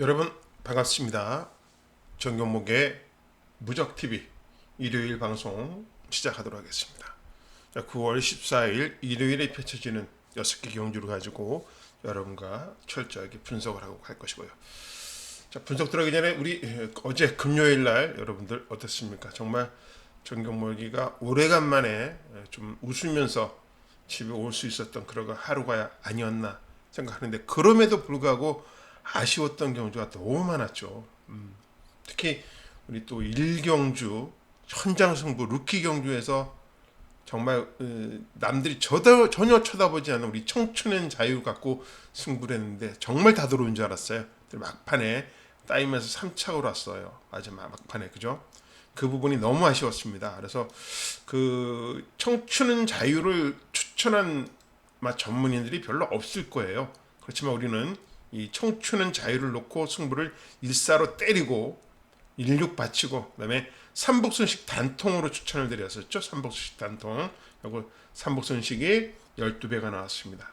여러분 반갑습니다. 정경목의 무적 TV 일요일 방송 시작하도록 하겠습니다. 자, 9월 14일 일요일에 펼쳐지는 6개 경주를 가지고 여러분과 철저하게 분석을 하고 갈 것이고요. 자, 분석 들어가기 전에 우리 에, 어제 금요일 날 여러분들 어떻습니까? 정말 정경목이가 오래간만에 에, 좀 웃으면서 집에 올 수 있었던 그런 하루가 아니었나 생각하는데 그럼에도 불구하고 아쉬웠던 경주가 너무 많았죠. 음, 특히 우리 또 일경주 현장 승부 루키 경주에서 정말 어, 남들이 저도, 전혀 쳐다보지 않는 우리 청춘의 자유 갖고 승부를 했는데 정말 다 들어온 줄 알았어요. 막판에 따이면서 3착으로 왔어요. 마지막 막판에 그죠? 그 부분이 너무 아쉬웠습니다. 그래서 그 청춘은 자유를 추천한 마 전문인들이 별로 없을 거예요. 그렇지만 우리는 이 청춘은 자유를 놓고 승부를 일사로 때리고 일육 바치고 그다음에 삼복순식 단통으로 추천을 드렸었죠. 삼복순식 단통. 요거 삼복순식이 12배가 나왔습니다.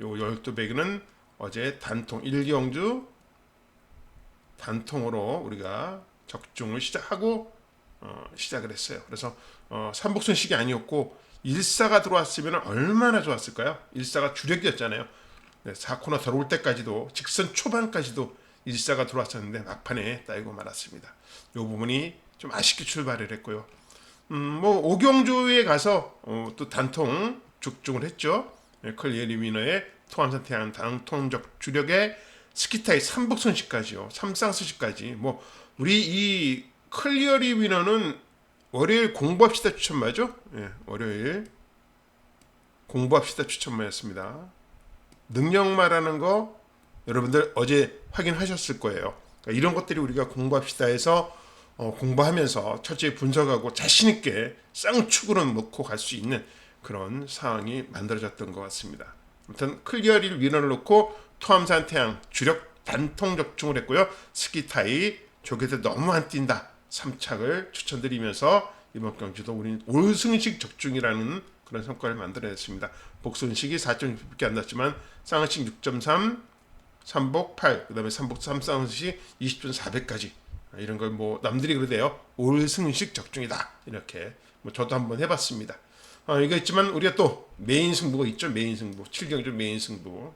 요 12배는 어제 단통 일경주 단통으로 우리가 적중을 시작하고 어, 시작을 했어요. 그래서 어, 삼복순식이 아니었고 일사가 들어왔으면 얼마나 좋았을까요? 일사가 주력이었잖아요. 네, 4코너 들어올 때까지도 직선 초반까지도 일사가 들어왔었는데 막판에 따이고 말았습니다. 이 부분이 좀 아쉽게 출발을 했고요. 음, 뭐 오경주에 가서 어, 또 단통 죽중을 했죠. 네, 클리에리 위너의 토함산 태양 단통적 주력의 스키타의 삼복선식까지요. 삼쌍스식까지 뭐 우리 이 클리어리 위너는 월요일 공부합시다 추천마죠? 예, 월요일 공부합시다 추천마였습니다. 능력마라는 거 여러분들 어제 확인하셨을 거예요. 그러니까 이런 것들이 우리가 공부합시다 해서 어, 공부하면서 철저히 분석하고 자신 있게 쌍축으로 놓고 갈 수 있는 그런 상황이 만들어졌던 것 같습니다. 아무튼 클리어리를 위너를 놓고 토함산 태양 주력 단통 적중을 했고요. 스키타이 조개들 너무 안 뛴다. 3착을 추천드리면서 이번 경주도 우리는 올승식 적중이라는 그런 성과를 만들어냈습니다. 복순식이 4.6밖에 안 났지만 쌍식 6.3, 삼복 8, 그 다음에 삼복 3 쌍식 20분 400까지 이런 걸 뭐 남들이 그러대요. 올 승식 적중이다 이렇게 뭐 저도 한번 해봤습니다. 어, 이거 있지만 우리가 또 메인 승부가 있죠. 메인 승부 7경주 메인 승부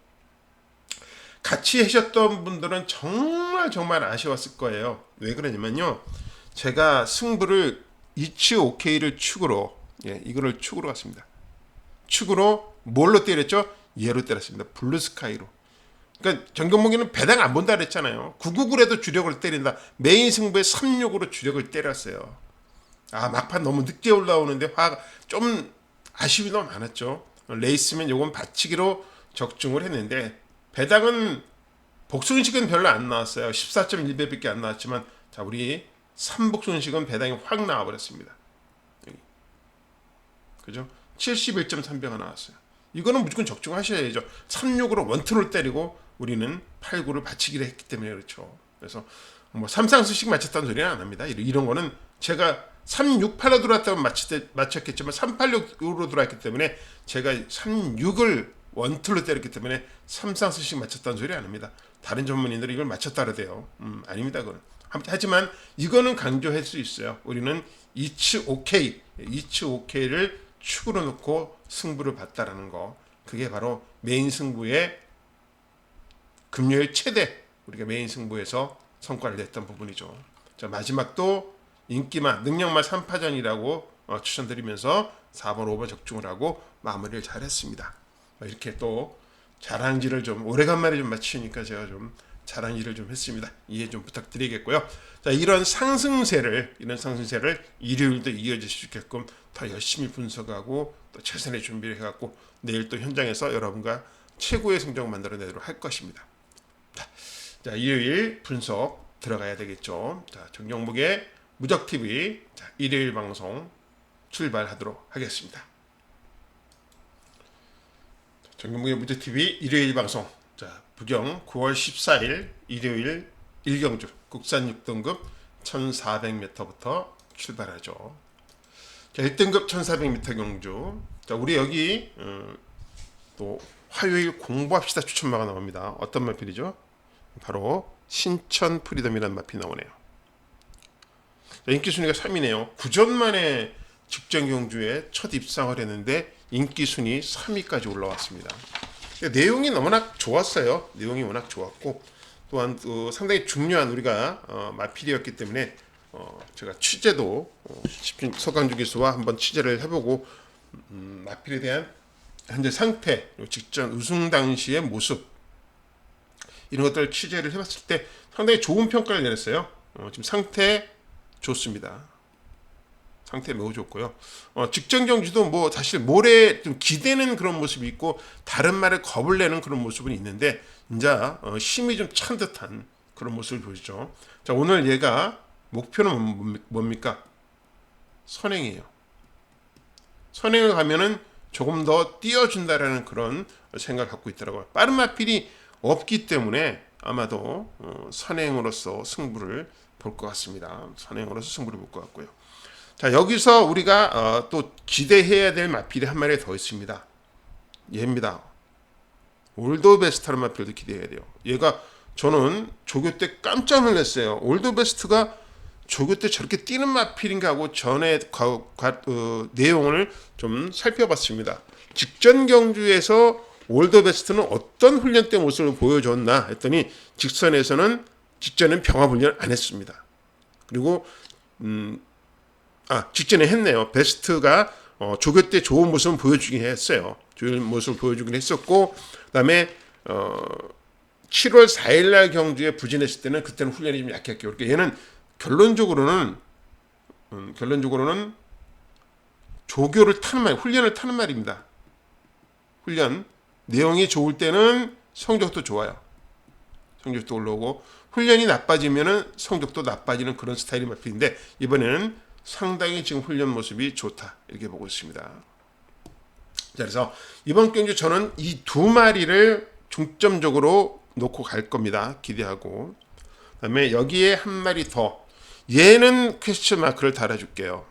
같이 하셨던 분들은 정말 정말 아쉬웠을 거예요. 왜 그러냐면요. 제가 승부를 이치 오케이를 축으로 예, 이거를 축으로 갔습니다. 축으로 뭘로 때렸죠? 얘로 때렸습니다. 블루스카이로. 그러니까 정경목이는 배당 안 본다 그랬잖아요. 999에도 주력을 때린다. 메인 승부에 36으로 주력을 때렸어요. 아 막판 너무 늦게 올라오는데 화가 좀 아쉬움이 너무 많았죠. 레이스면 요건 받치기로 적중을 했는데 배당은 복순식은 별로 안 나왔어요. 14.1배밖에 안 나왔지만 자 우리 삼복순식은 배당이 확 나와버렸습니다. 그죠? 71.3배가 나왔어요. 이거는 무조건 적중하셔야죠. 36으로 원투를 때리고 우리는 89를 받치기로 했기 때문에 그렇죠. 그래서 뭐 삼상수식 맞췄다는 소리는 안 합니다. 이런, 거는 제가 368로 들어왔다고 맞췄, 맞췄겠지만 386으로 들어왔기 때문에 제가 36을 원툴로 때렸기 때문에 삼상수식 맞췄다는 소리 안 합니다. 다른 전문인들이 이걸 맞췄다 그러대요. 음, 아닙니다. 그건. 하지만 이거는 강조할 수 있어요. 우리는 이츠 오케이, 이츠 오케이를 축으로 놓고 승부를 봤다라는 거. 그게 바로 메인 승부의 금요일 최대 우리가 메인 승부에서 성과를 냈던 부분이죠. 자, 마지막도 인기만 능력만 3파전이라고 어, 추천드리면서 4번 5번 적중을 하고 마무리를 잘 했습니다. 이렇게 또 자랑질을 좀 오래간만에 좀 마치니까 제가 좀 자랑질을 좀 했습니다. 이해 좀 부탁드리겠고요. 자, 이런 상승세를 이런 상승세를 일요일도 이어질 수 있게끔 더 열심히 분석하고 또 최선의 준비를 해갖고 내일 또 현장에서 여러분과 최고의 성적을 만들어내도록 할 것입니다. 자, 자 일요일 분석 들어가야 되겠죠. 자, 정영목의 무적 TV 자, 일요일 방송 출발하도록 하겠습니다. 정경무의 무적TV 일요일 방송 자 부경 9월 14일 일요일 일경주 국산 6등급 1400m부터 출발하죠. 자 1등급 1400m 경주 자 우리 여기 어, 또 화요일 공부합시다 추천마가 나옵니다. 어떤 말필이죠? 바로 신천 프리덤이라는 마필이 나오네요. 자, 인기 순위가 3위네요. 9전 만에 직전 경주에 첫 입상을 했는데 인기 순위 3위까지 올라왔습니다. 근데 내용이 너무나 좋았어요. 내용이 워낙 좋았고 또한 어, 상당히 중요한 우리가 어, 마필이었기 때문에 어, 제가 취재도 어, 서강주 기수와 한번 취재를 해보고 음, 마필에 대한 현재 상태, 직전 우승 당시의 모습 이런 것들 취재를 해봤을 때 상당히 좋은 평가를 내렸어요. 어, 지금 상태 좋습니다. 상태 매우 좋고요. 어, 직전 경주도 뭐 사실 모레 좀 기대는 그런 모습이 있고 다른 말에 겁을 내는 그런 모습은 있는데 이제 어, 힘이 좀 찬 듯한 그런 모습을 보이죠. 자 오늘 얘가 목표는 뭡- 뭡니까? 선행이에요. 선행을 가면은 조금 더 띄워준다라는 그런 생각을 갖고 있더라고요. 빠른 마필이 없기 때문에 아마도 어, 선행으로서 승부를 볼 것 같습니다. 선행으로서 승부를 볼 것 같고요. 자 여기서 우리가 어, 또 기대해야 될 마필이 한 마리 더 있습니다. 얘입니다. 올더 베스트라는 마필도 기대해야 돼요. 얘가 저는 조교 때 깜짝 놀랐어요. 올더 베스트가 조교 때 저렇게 뛰는 마필인가 하고 전에 과, 과- 어, 내용을 좀 살펴봤습니다. 직전 경주에서 올더 베스트는 어떤 훈련 때 모습을 보여줬나 했더니 직선에서는 직전엔 병합 훈련 안 했습니다. 그리고 음, 아 직전에 했네요. 베스트가 어, 조교 때 좋은 모습을 보여주긴 했어요. 좋은 모습을 보여주긴 했었고 그다음에 어, 7월 4일 날 경주에 부진했을 때는 그때는 훈련이 좀 약했고 그러니까 얘는 결론적으로는 음, 결론적으로는 조교를 타는 말, 훈련을 타는 말입니다. 훈련 내용이 좋을 때는 성적도 좋아요. 성적도 올라오고 훈련이 나빠지면은 성적도 나빠지는 그런 스타일이 마필인데 이번에는 상당히 지금 훈련 모습이 좋다 이렇게 보고 있습니다. 자, 그래서 이번 경주 저는 이 두 마리를 중점적으로 놓고 갈 겁니다. 기대하고 그다음에 여기에 한 마리 더 얘는 퀘스천 마크를 달아줄게요.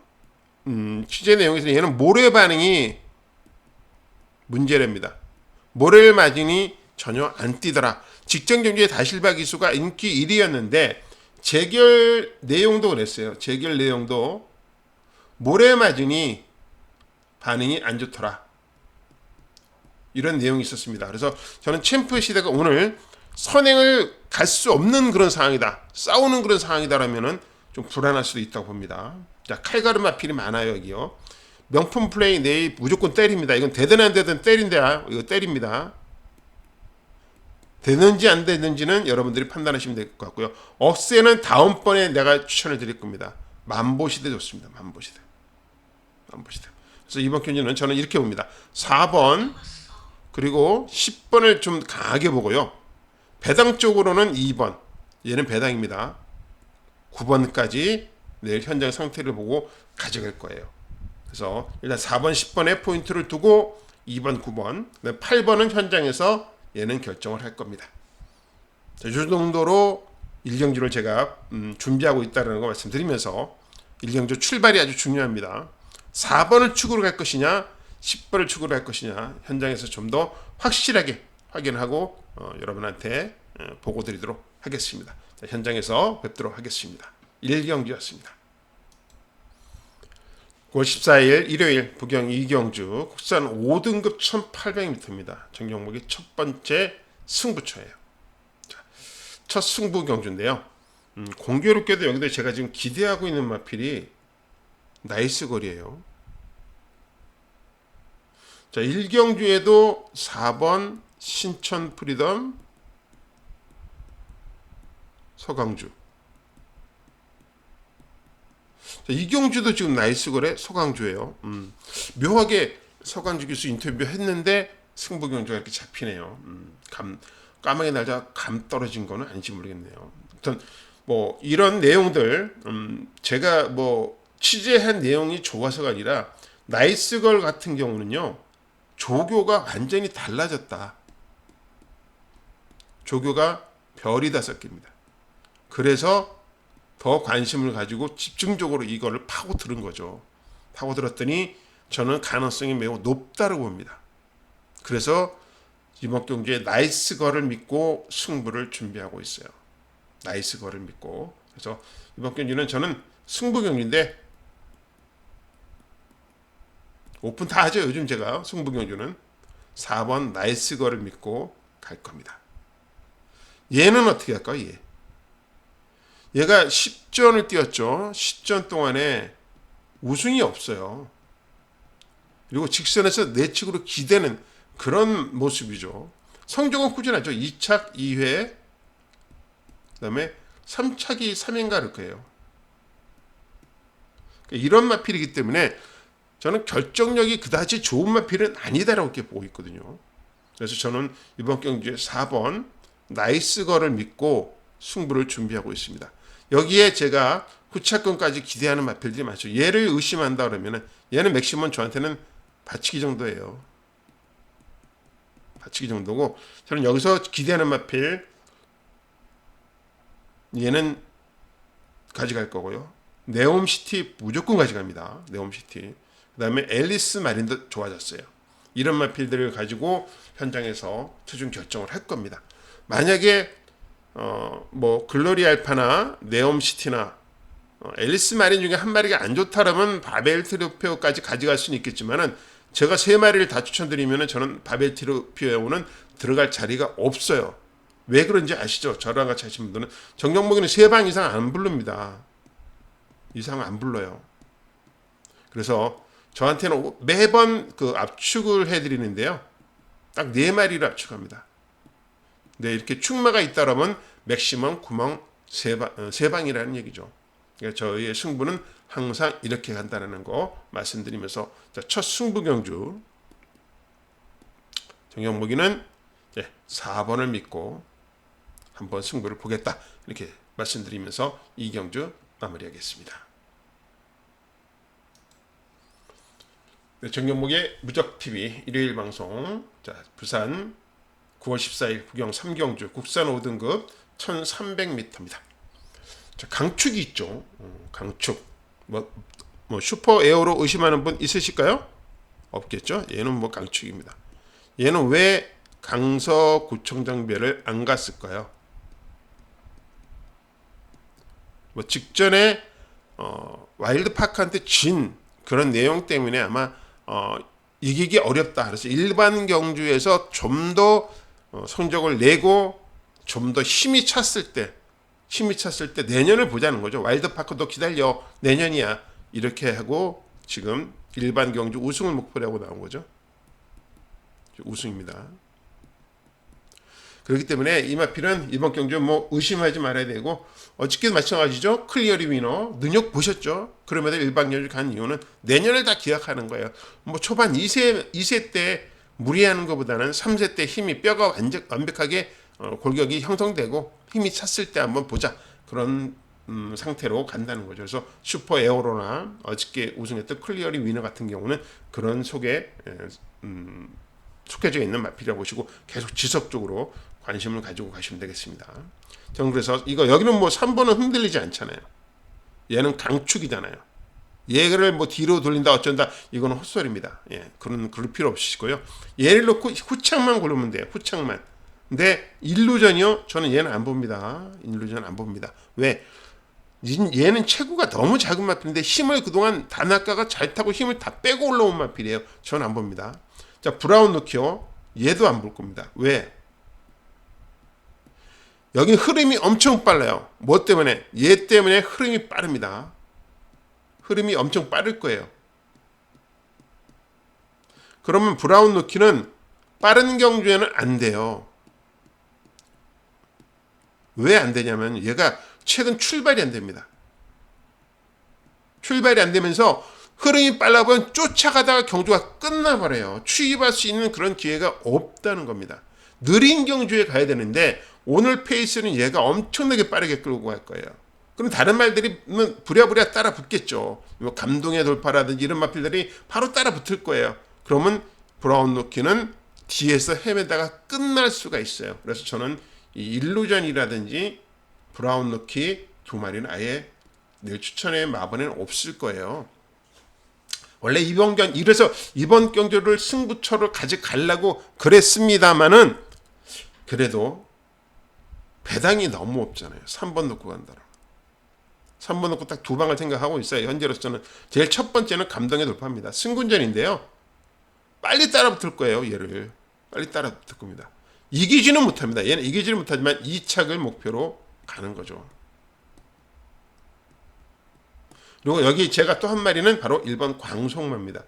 음, 취재 내용에서 얘는 모래 반응이 문제랍니다. 모래를 맞으니 전혀 안 뛰더라. 직전 경주에 다실바 기수가 인기 1위였는데 재결 내용도 그랬어요. 재결 내용도 모래 맞으니 반응이 안 좋더라. 이런 내용이 있었습니다. 그래서 저는 챔프 시대가 오늘 선행을 갈 수 없는 그런 상황이다. 싸우는 그런 상황이다라면은 좀 불안할 수도 있다고 봅니다. 자, 칼가름 마필이 많아요, 여기요. 명품 플레이 내일 무조건 때립니다. 이건 되든 안 되든 때린다. 이거 때립니다. 되는지 안 되는지는 여러분들이 판단하시면 될 것 같고요. 억세는 다음번에 내가 추천을 드릴 겁니다. 만보시대 좋습니다. 만보시대. 만보시대. 그래서 이번 경기는 저는 이렇게 봅니다. 4번 그리고 10번을 좀 강하게 보고요. 배당 쪽으로는 2번. 얘는 배당입니다. 9번까지 내일 현장 상태를 보고 가져갈 거예요. 그래서 일단 4번, 10번에 포인트를 두고 2번, 9번, 8번은 현장에서 얘는 결정을 할 겁니다. 자, 이 정도로 일경주를 제가 음, 준비하고 있다는 거 말씀드리면서 일경주 출발이 아주 중요합니다. 4번을 축으로 갈 것이냐, 10번을 축으로 갈 것이냐 현장에서 좀 더 확실하게 확인하고 어, 여러분한테 어, 보고 드리도록 하겠습니다. 자, 현장에서 뵙도록 하겠습니다. 일경주였습니다. 9월 14일 일요일 부경 이경주 국산 5등급 1800m입니다. 정경목이 첫 번째 승부처예요. 자, 첫 승부 경주인데요. 음, 공교롭게도 여기도 제가 지금 기대하고 있는 마필이 나이스 거리예요. 자, 1경주에도 4번 신천 프리덤 서강주 자, 이경주도 지금 나이스 거래 서강주예요. 음, 묘하게 서강주 교수 인터뷰 했는데 승부 경주가 이렇게 잡히네요. 음, 감 까마귀 날자 감 떨어진 거는 아닌지 모르겠네요. 아무튼 뭐 이런 내용들 음, 제가 뭐 취재한 내용이 좋아서가 아니라 나이스 걸 같은 경우는요 조교가 완전히 달라졌다. 조교가 별이 다섯 개입니다. 그래서 더 관심을 가지고 집중적으로 이거를 파고 들은 거죠. 파고 들었더니 저는 가능성이 매우 높다고 봅니다. 그래서 이번 경주에 나이스 거를 믿고 승부를 준비하고 있어요. 나이스 거를 믿고 그래서 이번 경주는 저는 승부 경주인데 오픈 다 하죠 요즘 제가 승부 경주는 4번 나이스 거를 믿고 갈 겁니다. 얘는 어떻게 할까요? 얘. 얘가 10전을 뛰었죠. 10전 동안에 우승이 없어요. 그리고 직선에서 내측으로 기대는 그런 모습이죠. 성적은 꾸준하죠. 2착 2회, 그다음에 3착이 3인가 그럴 거예요. 이런 마필이기 때문에 저는 결정력이 그다지 좋은 마필은 아니다라고 이렇게 보고 있거든요. 그래서 저는 이번 경기에 4번 나이스 거를 믿고 승부를 준비하고 있습니다. 여기에 제가 후차권까지 기대하는 마필들이 많죠. 얘를 의심한다 그러면은 얘는 맥시멈 저한테는 받치기 정도예요. 받치기 정도고 저는 여기서 기대하는 마필 얘는 가져갈 거고요. 네옴시티 무조건 가져갑니다. 네옴시티. 그 다음에 앨리스 마린도 좋아졌어요. 이런 마필들을 가지고 현장에서 최종 결정을 할 겁니다. 만약에 어 뭐 글로리 알파나 네옴시티나 어, 앨리스 마린 중에 한 마리가 안 좋다라면 바벨 트로피오까지 가져갈 수는 있겠지만은 제가 세 마리를 다 추천드리면은 저는 바벨 트로피오는 들어갈 자리가 없어요. 왜 그런지 아시죠? 저랑 같이 하신 분들은 정경목이는 세 방 이상 안 부릅니다. 이상 안 불러요. 그래서 저한테는 매번 그 압축을 해드리는데요. 딱 네 마리를 압축합니다. 네, 이렇게 축마가 있다라면 맥시멈 구멍 세, 방, 어, 세 방 이라는 얘기죠. 그러니까 저희의 승부는 항상 이렇게 간다는 거 말씀드리면서 자, 첫 승부 경주 정영목이는 4번을 믿고 한번 승부를 보겠다 이렇게 말씀드리면서 이 경주 마무리하겠습니다. 네, 정영목의 무적 TV 일요일 방송 자 부산 9월 14일 구경 3경주 국산 5등급 1300m입니다. 자, 강축이 있죠. 음, 강축. 뭐, 뭐 슈퍼 에어로 의심하는 분 있으실까요? 없겠죠. 얘는 뭐 강축입니다. 얘는 왜 강서구청장별을 안 갔을까요? 뭐 직전에 어, 와일드파크한테 진 그런 내용 때문에 아마 어, 이기기 어렵다. 그래서 일반 경주에서 좀더 어, 성적을 내고 좀 더 힘이 찼을 때 힘이 찼을 때 내년을 보자는 거죠. 와일드파크도 기다려 내년이야 이렇게 하고 지금 일반 경주 우승을 목표로 하고 나온 거죠. 우승입니다. 그렇기 때문에 이마필은 이번 경주 뭐 의심하지 말아야 되고 어저께도 마찬가지죠. 클리어리 위너 능력 보셨죠? 그럼에도 일반 경주 간 이유는 내년을 다 기약하는 거예요. 뭐 초반 2세 2세 때 무리하는 것보다는 3세 때 힘이 뼈가 완전 완벽하게 어, 골격이 형성되고 힘이 찼을 때 한번 보자 그런 음, 상태로 간다는 거죠. 그래서 슈퍼 에어로나 어저께 우승했던 클리어리 위너 같은 경우는 그런 속에 에, 음, 속해져 있는 마필이라고 보시고 계속 지속적으로 관심을 가지고 가시면 되겠습니다. 저는 그래서 이거 여기는 뭐 3번은 흔들리지 않잖아요. 얘는 강축이잖아요. 얘를 뭐 뒤로 돌린다 어쩐다 이거는 헛소리입니다. 예, 그런 그럴 필요 없으시고요. 얘를 놓고 후창만 고르면 돼요. 후창만. 근데 일루전이요? 저는 얘는 안 봅니다. 일루전 안 봅니다. 왜? 얘는 체구가 너무 작은 마필인데 힘을 그동안 다나카가 잘 타고 힘을 다 빼고 올라온 마필이에요. 저는 안 봅니다. 자 브라운 노키오 얘도 안 볼 겁니다. 왜? 여기 흐름이 엄청 빨라요. 뭐 때문에? 얘 때문에 흐름이 빠릅니다. 흐름이 엄청 빠를 거예요. 그러면 브라운 노키는 빠른 경주에는 안 돼요. 왜 안 되냐면 얘가 최근 출발이 안 됩니다. 출발이 안 되면서 흐름이 빨라 보면 쫓아가다가 경주가 끝나버려요. 추입할 수 있는 그런 기회가 없다는 겁니다. 느린 경주에 가야 되는데 오늘 페이스는 얘가 엄청나게 빠르게 끌고 갈 거예요. 그럼 다른 말들이 부랴부랴 따라 붙겠죠. 뭐 감동의 돌파라든지 이런 마필들이 바로 따라 붙을 거예요. 그러면 브라운 노키는 뒤에서 헤매다가 끝날 수가 있어요. 그래서 저는 이 일루전이라든지 브라운 노키 두 마리는 아예 늘 추천의 마번에는 없을 거예요. 원래 이번 경 이래서 이번 경주를 승부처를 가져가려고 그랬습니다마는 그래도 배당이 너무 없잖아요. 3번 놓고 간다라. 3번 놓고 딱 두 방을 생각하고 있어요. 현재로서는 제일 첫 번째는 감동의 돌파입니다. 승군전인데요. 빨리 따라붙을 거예요. 얘를 빨리 따라붙을 겁니다. 이기지는 못합니다. 얘는 이기지는 못하지만 2착을 목표로 가는 거죠. 그리고 여기 제가 또 한 마리는 바로 1번 광송마입니다.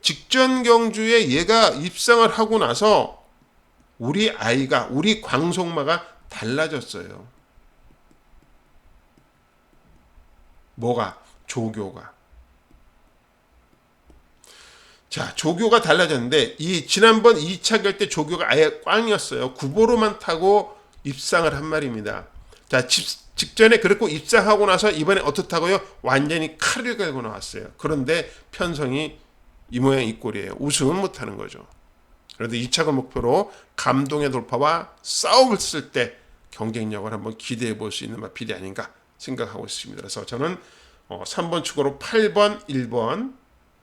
직전 경주에 얘가 입상을 하고 나서 우리 아이가 우리 광송마가 달라졌어요. 뭐가 조교가 자, 조교가 달라졌는데 이 지난번 2차 결때 조교가 아예 꽝이었어요. 구보로만 타고 입상을 한 말입니다. 자, 직- 직전에 그렇고 입상하고 나서 이번에 어떻다고요? 완전히 칼을 갈고 나왔어요. 그런데 편성이 이 모양 이 꼴이에요. 우승은 못하는 거죠. 그래도 2차가 목표로 감동의 돌파와 싸움을 쓸 때 경쟁력을 한번 기대해 볼 수 있는 마필이 아닌가 생각하고 있습니다. 그래서 저는 어, 3번 축으로 8번, 1번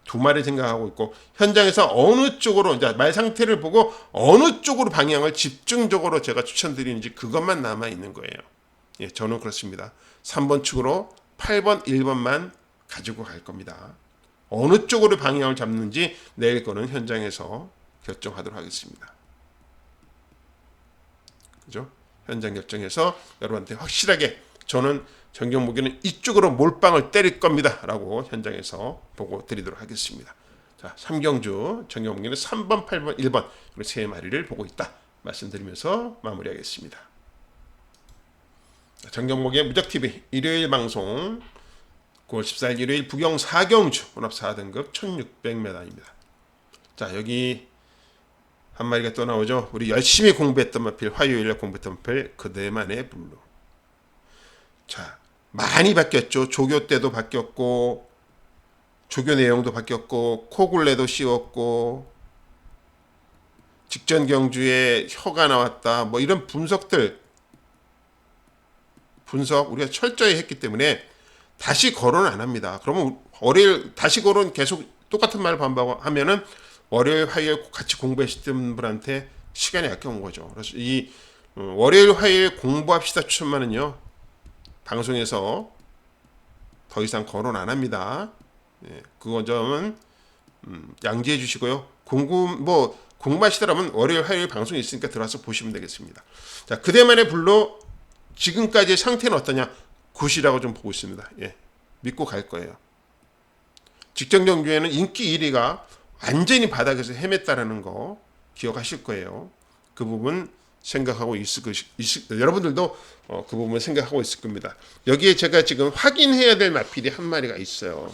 두 마리 생각하고 있고 현장에서 어느 쪽으로 이제 말 상태를 보고 어느 쪽으로 방향을 집중적으로 제가 추천드리는지 그것만 남아 있는 거예요. 예, 저는 그렇습니다. 3번 축으로 8번, 1번만 가지고 갈 겁니다. 어느 쪽으로 방향을 잡는지 내일 거는 현장에서 결정하도록 하겠습니다. 그죠? 현장 결정해서 여러분한테 확실하게 저는 정경 무기는 이쪽으로 몰빵을 때릴 겁니다라고 현장에서 보고 드리도록 하겠습니다. 자, 삼경주 정경 무기는 3번, 8번, 1번 그리고 세 마리를 보고 있다 말씀드리면서 마무리하겠습니다. 정경목의 무적TV 일요일 방송 9월 14일 일요일 부경 4경주 혼합 4등급 1600m입니다. 자 여기 한 마리가 또 나오죠. 우리 열심히 공부했던 마필 화요일에 공부했던 마필 그대만의 블루. 자 많이 바뀌었죠. 조교 때도 바뀌었고 조교 내용도 바뀌었고 코굴레도 씌웠고 직전 경주에 혀가 나왔다. 뭐 이런 분석들 분석 우리가 철저히 했기 때문에 다시 거론을 안 합니다. 그러면 월요일 다시 거론 계속 똑같은 말을 반복하면은 월요일 화요일 같이 공부하시던 분한테 시간이 아껴온 거죠. 그래서 이 어, 월요일 화요일 공부합시다 추천만은요 방송에서 더 이상 거론 안 합니다. 예, 그거 점은 음, 양지해 주시고요. 공부 뭐 공부하시더라면 월요일 화요일 방송이 있으니까 들어와서 보시면 되겠습니다. 자 그대만의 불로 지금까지의 상태는 어떠냐? 굿이라고 좀 보고 있습니다. 예. 믿고 갈 거예요. 직전 경주에는 인기 1위가 완전히 바닥에서 헤맸다라는 거 기억하실 거예요. 그 부분 생각하고 있을 것, 있을, 여러분들도 어, 그 부분 생각하고 있을 겁니다. 여기에 제가 지금 확인해야 될 마필이 한 마리가 있어요.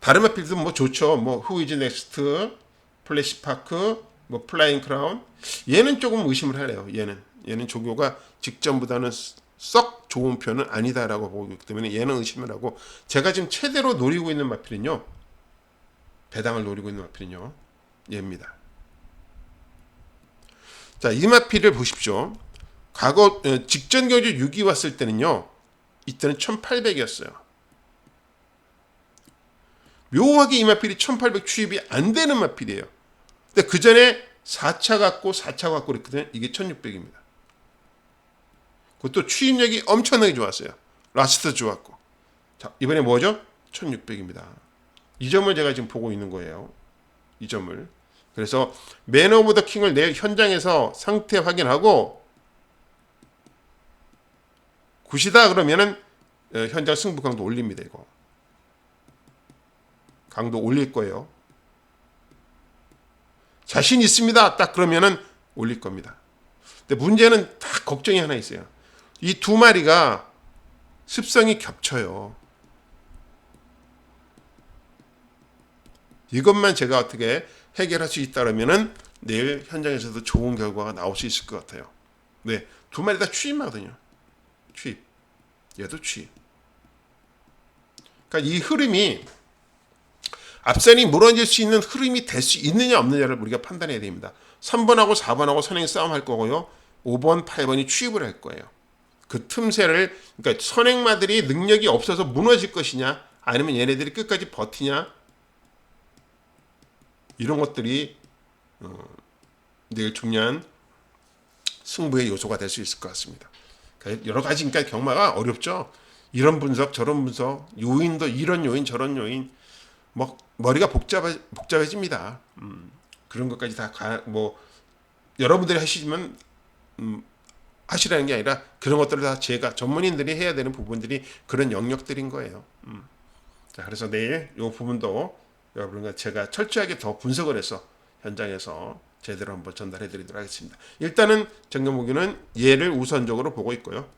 다른 마필도 뭐 좋죠. 뭐 후이즈 넥스트, 플래시 파크, 뭐 플라잉 크라운. 얘는 조금 의심을 하네요. 얘는 얘는 조교가 직전보다는 썩 좋은 편은 아니다라고 보기 때문에 얘는 의심을 하고 제가 지금 최대로 노리고 있는 마필은요. 배당을 노리고 있는 마필은요. 얘입니다. 자, 이 마필을 보십시오. 과거 어, 직전 경주 6위 왔을 때는요. 이때는 1800이었어요. 묘하게 이 마필이 1800 취입이 안 되는 마필이에요. 근데 그 전에 4차 갖고 4차 갖고 그랬거든요. 이게 1600입니다. 그것도 추임력이 엄청나게 좋았어요. 라스트 좋았고. 자, 이번에 뭐죠? 1600입니다. 이 점을 제가 지금 보고 있는 거예요. 이 점을. 그래서 맨 오브 더 킹을 내 현장에서 상태 확인하고 굿이다 그러면은 어, 현장 승부 강도 올립니다, 이거. 강도 올릴 거예요. 자신 있습니다. 딱 그러면은 올릴 겁니다. 근데 문제는 딱 걱정이 하나 있어요. 이 두 마리가 습성이 겹쳐요. 이것만 제가 어떻게 해결할 수 있다면은 내일 현장에서도 좋은 결과가 나올 수 있을 것 같아요. 네, 두 마리 다 취임하거든요. 취입. 얘도 취입. 그러니까 이 흐름이 앞선이 무너질 수 있는 흐름이 될 수 있느냐 없느냐를 우리가 판단해야 됩니다. 3번하고 4번하고 선행 싸움할 거고요. 5번, 8번이 취입을 할 거예요. 그 틈새를 그러니까 선행마들이 능력이 없어서 무너질 것이냐 아니면 얘네들이 끝까지 버티냐 이런 것들이 어, 내일 중요한 승부의 요소가 될 수 있을 것 같습니다. 그러니까 여러 가지 그러니까 경마가 어렵죠. 이런 분석 저런 분석 요인도 이런 요인 저런 요인 뭐 머리가 복잡해 복잡해집니다. 음, 그런 것까지 다뭐 여러분들이 하시면 음, 하시라는 게 아니라 그런 것들을 다 제가 전문인들이 해야 되는 부분들이 그런 영역들인 거예요. 음. 자, 그래서 내일 이 부분도 여러분과 제가 철저하게 더 분석을 해서 현장에서 제대로 한번 전달해 드리도록 하겠습니다. 일단은 정경무기는 얘를 우선적으로 보고 있고요.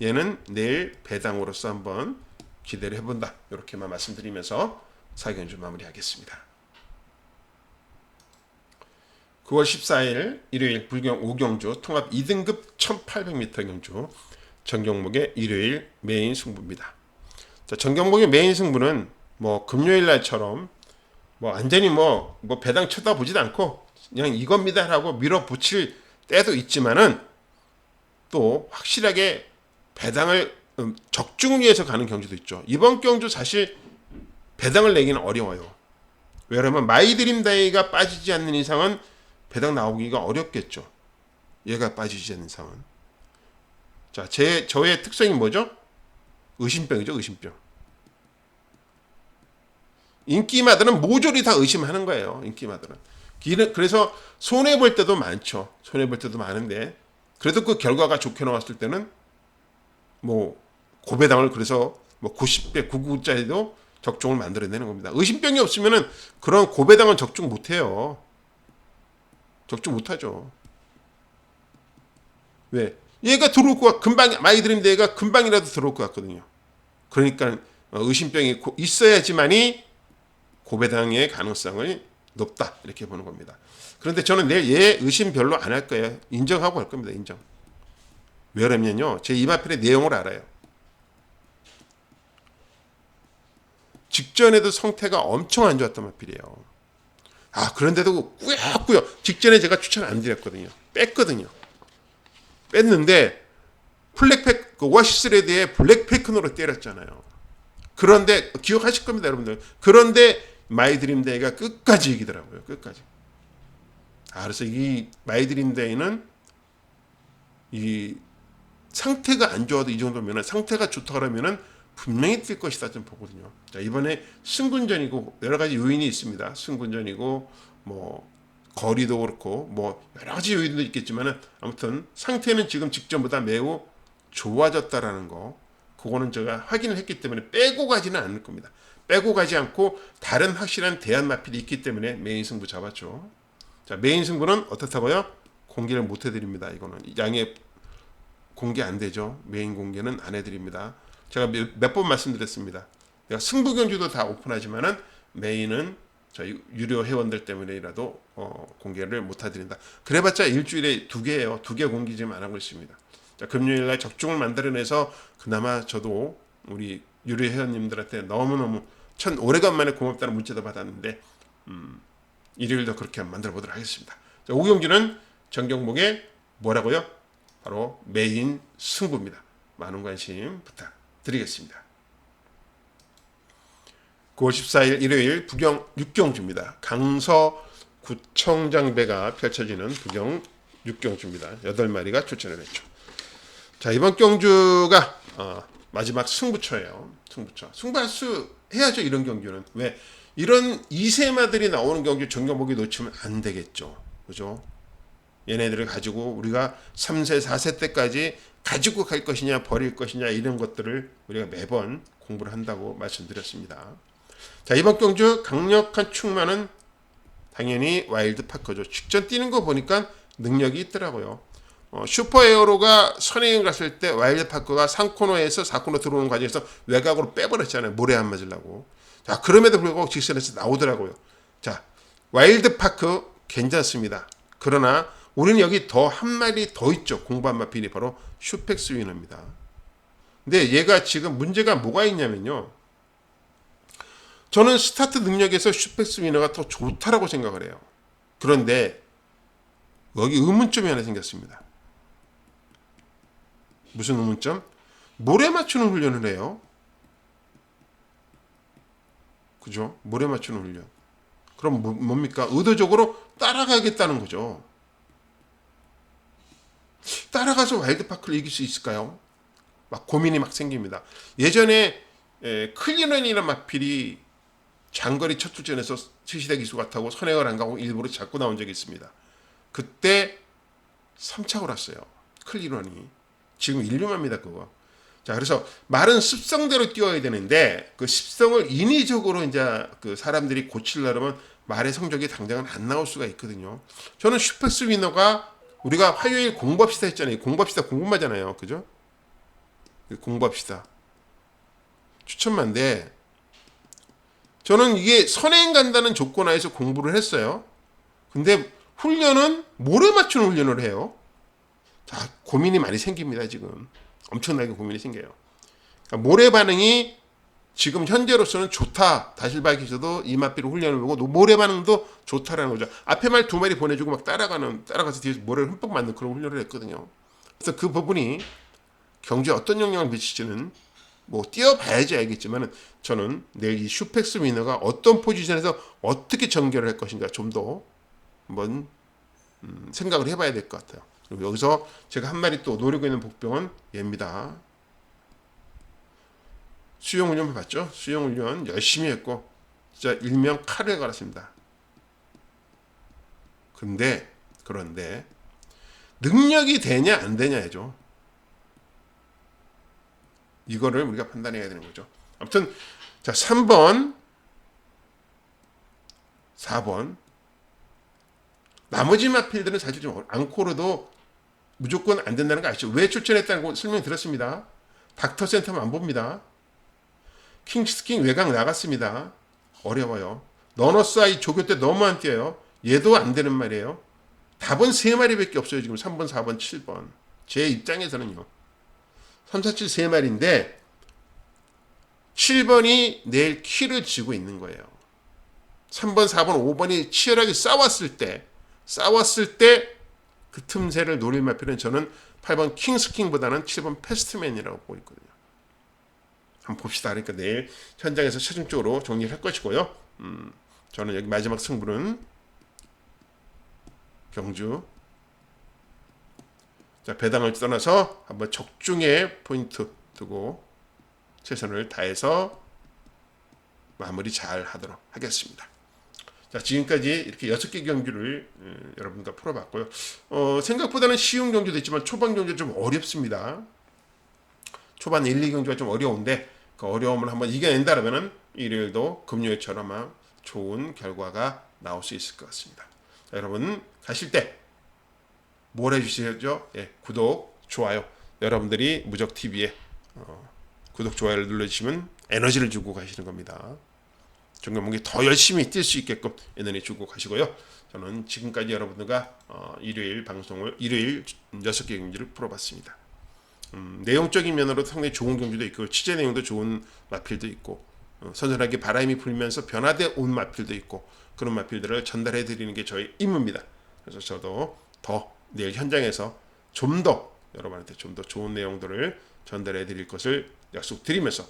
얘는 내일 배당으로서 한번 기대를 해본다. 이렇게만 말씀드리면서 사견주 마무리하겠습니다. 9월 14일 일요일 불경 5경주 통합 2등급 1800m 경주 정경목의 일요일 메인 승부입니다. 자, 정경목의 메인 승부는 뭐 금요일 날처럼 뭐 완전히 뭐, 뭐 배당 쳐다보지도 않고 그냥 이겁니다라고 밀어붙일 때도 있지만은 또 확실하게 배당을 음, 적중을 위해서 가는 경주도 있죠. 이번 경주 사실 배당을 내기는 어려워요. 왜냐하면 마이드림 다이가 빠지지 않는 이상은 배당 나오기가 어렵겠죠. 얘가 빠지지 않는 이상은. 자, 제 저의 특성이 뭐죠? 의심병이죠, 의심병. 인기마들은 모조리 다 의심하는 거예요. 인기마들은. 그래서 손해 볼 때도 많죠. 손해 볼 때도 많은데 그래도 그 결과가 좋게 나왔을 때는 뭐 고배당을 그래서 뭐 90배 99짜리도 적중을 만들어내는 겁니다. 의심병이 없으면은 그런 고배당은 적중 못 해요. 적중 못 하죠. 왜? 얘가 들어올 것 같, 금방 많이 들인데 얘가 금방이라도 들어올 것 같거든요. 그러니까 의심병이 있어야지만이 고배당의 가능성을 높다 이렇게 보는 겁니다. 그런데 저는 내일 얘 의심 별로 안 할 거예요. 인정하고 할 겁니다. 인정. 왜냐면요, 제 이마필의 내용을 알아요. 직전에도 성태가 엄청 안 좋았단 마필이에요. 아 그런데도 꾸역꾸역 직전에 제가 추천 안 드렸거든요. 뺐거든요. 뺐는데 블랙팩 그 오아시스 레드의 블랙패크너로 때렸잖아요. 그런데 기억하실 겁니다, 여러분들. 그런데 마이드림 데이가 끝까지 이기더라고요. 끝까지. 아, 그래서 이 마이드림 데이는 이 상태가 안 좋아도 이 정도면은 상태가 좋다 그러면은 분명히 뛸 것이다 좀 보거든요. 자, 이번에 승군전이고 여러 가지 요인이 있습니다. 승군전이고 뭐 거리도 그렇고 뭐 여러 가지 요인도 있겠지만은 아무튼 상태는 지금 직전보다 매우 좋아졌다라는 거 그거는 제가 확인을 했기 때문에 빼고 가지는 않을 겁니다. 빼고 가지 않고 다른 확실한 대안 마필이 있기 때문에 메인 승부 잡았죠. 자, 메인 승부는 어떻다고요? 공개를 못 해드립니다. 이거는 양해 공개 안 되죠. 메인 공개는 안 해드립니다. 제가 몇 번 말씀드렸습니다. 내가 승부 경주도 다 오픈하지만은 메인은 저희 유료 회원들 때문에라도 어, 공개를 못 해드린다. 그래봤자 일주일에 두 개예요. 두 개 공개 지금 안 하고 있습니다. 자, 금요일 날 적중을 만들어내서 그나마 저도 우리 유료 회원님들한테 너무너무 천 오래간만에 고맙다는 문자도 받았는데 음, 일요일도 그렇게 만들어 보도록 하겠습니다. 자, 오경주는 정경목의 뭐라고요? 바로 메인 승부입니다. 많은 관심 부탁드리겠습니다. 9월 14일 일요일 부경 6경주입니다. 강서 구청장배가 펼쳐지는 부경 6경주입니다. 8마리가 출전을 했죠. 자, 이번 경주가 어, 마지막 승부처예요. 승부처. 승부할 수 해야죠. 이런 경주는. 왜? 이런 이세마들이 나오는 경주 정경복이 놓치면 안 되겠죠. 그죠? 얘네들을 가지고 우리가 3세, 4세 때까지 가지고 갈 것이냐, 버릴 것이냐, 이런 것들을 우리가 매번 공부를 한다고 말씀드렸습니다. 자, 이번 경주 강력한 충만은 당연히 와일드 파커죠. 직전 뛰는 거 보니까 능력이 있더라고요. 어, 슈퍼에어로가 선행을 갔을 때 와일드 파커가 3코너에서 4코너 들어오는 과정에서 외곽으로 빼버렸잖아요. 모래 안 맞으려고. 자, 그럼에도 불구하고 직선에서 나오더라고요. 자, 와일드 파크 괜찮습니다. 그러나 우리는 여기 더 한 마리 더 있죠. 공부한 마필이 바로 슈펙스 위너입니다. 근데 얘가 지금 문제가 뭐가 있냐면요. 저는 스타트 능력에서 슈펙스 위너가 더 좋다라고 생각을 해요. 그런데 여기 의문점이 하나 생겼습니다. 무슨 의문점? 모래 맞추는 훈련을 해요. 그죠? 모래 맞추는 훈련. 그럼 뭐- 뭡니까? 의도적으로 따라가겠다는 거죠. 따라가서 와일드파크를 이길 수 있을까요? 막 고민이 막 생깁니다. 예전에 에, 클리넌이라는 마필이 장거리 첫 출전에서 최시대 기수가 타고 선행을 안 가고 일부러 잡고 나온 적이 있습니다. 그때 3차 올랐어요. 클리넌이. 지금 1류입니다 그거. 자, 그래서 말은 습성대로 뛰어야 되는데 그 습성을 인위적으로 이제 그 사람들이 고치려면 말의 성적이 당장은 안 나올 수가 있거든요. 저는 슈퍼스 위너가 우리가 화요일 공부합시다 했잖아요. 공부합시다 궁금하잖아요. 그죠? 그 공부합시다. 추천만데 저는 이게 선행 간다는 조건 하에서 공부를 했어요. 근데 훈련은 모래 맞추는 훈련을 해요. 자, 고민이 많이 생깁니다, 지금. 엄청나게 고민이 생겨요. 그러니까 모래 반응이 지금 현재로서는 좋다. 다실바기에서도 이마피로 훈련을 보고 모래 반응도 좋다라는 거죠. 앞에 말 두 마리 보내주고 막 따라가는 따라가서 뒤에서 모래를 흠뻑 만든 그런 훈련을 했거든요. 그래서 그 부분이 경주에 어떤 영향을 미칠지는 뭐 뛰어봐야지 알겠지만은 저는 내일 이 슈펙스 위너가 어떤 포지션에서 어떻게 전개를 할 것인가 좀 더 한번 음, 생각을 해봐야 될 것 같아요. 그리고 여기서 제가 한 마리 또 노리고 있는 복병은 얘입니다. 수영 훈련 봤죠? 수영 훈련 열심히 했고 진짜 일명 칼을 갈았습니다. 근데 그런데 능력이 되냐 안 되냐죠. 이거를 우리가 판단해야 되는 거죠. 아무튼 자 3번 4번 나머지 마필들은 사실 좀 앙코르도 무조건 안 된다는 거 아시죠? 왜 출전했다는 거 설명 드렸습니다. 닥터 센터만 안 봅니다. 킹스킹 외곽 나갔습니다. 어려워요. 너너스 아이 조교 때 너무 안 뛰어요. 얘도 안 되는 말이에요. 답은 세 마리밖에 없어요. 지금 3번, 4번, 7번. 제 입장에서는요. 3, 4, 7세 마리인데 7번이 내일 키를 쥐고 있는 거예요. 3번, 4번, 5번이 치열하게 싸웠을 때 싸웠을 때 그 틈새를 노릴 마필은 저는 8번 킹스킹보다는 7번 패스트맨이라고 보고 있거든요. 한번 봅시다. 그러니까 내일 현장에서 최종적으로 정리를 할 것이고요. 음, 저는 여기 마지막 승부는 경주 자 배당을 떠나서 한번 적중의 포인트 두고 최선을 다해서 마무리 잘 하도록 하겠습니다. 자 지금까지 이렇게 여섯 개 경주를 음, 여러분과 풀어봤고요. 어, 생각보다는 쉬운 경주도 있지만 초반 경주 좀 어렵습니다. 초반 1, 2경주가 좀 어려운데 그 어려움을 한번 이겨낸다면은 일요일도 금요일처럼 좋은 결과가 나올 수 있을 것 같습니다. 자, 여러분 가실 때 뭘 해주시죠? 예, 구독, 좋아요. 여러분들이 무적 TV에 어, 구독, 좋아요를 눌러주시면 에너지를 주고 가시는 겁니다. 정경목이 더 열심히 뛸 수 있게끔 에너지 주고 가시고요. 저는 지금까지 여러분들과 어, 일요일 방송을 일요일 여섯 개 경기를 풀어봤습니다. 음, 내용적인 면으로 상당히 좋은 경주도 있고 취재 내용도 좋은 마필도 있고 어, 선선하게 바람이 불면서 변화돼 온 마필도 있고 그런 마필들을 전달해 드리는 게 저의 임무입니다. 그래서 저도 더 내일 현장에서 좀 더 여러분한테 좀 더 좋은 내용들을 전달해 드릴 것을 약속드리면서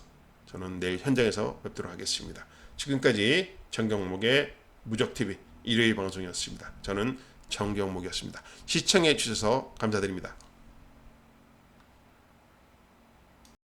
저는 내일 현장에서 뵙도록 하겠습니다. 지금까지 정경목의 무적TV 일요일 방송이었습니다. 저는 정경목이었습니다. 시청해 주셔서 감사드립니다.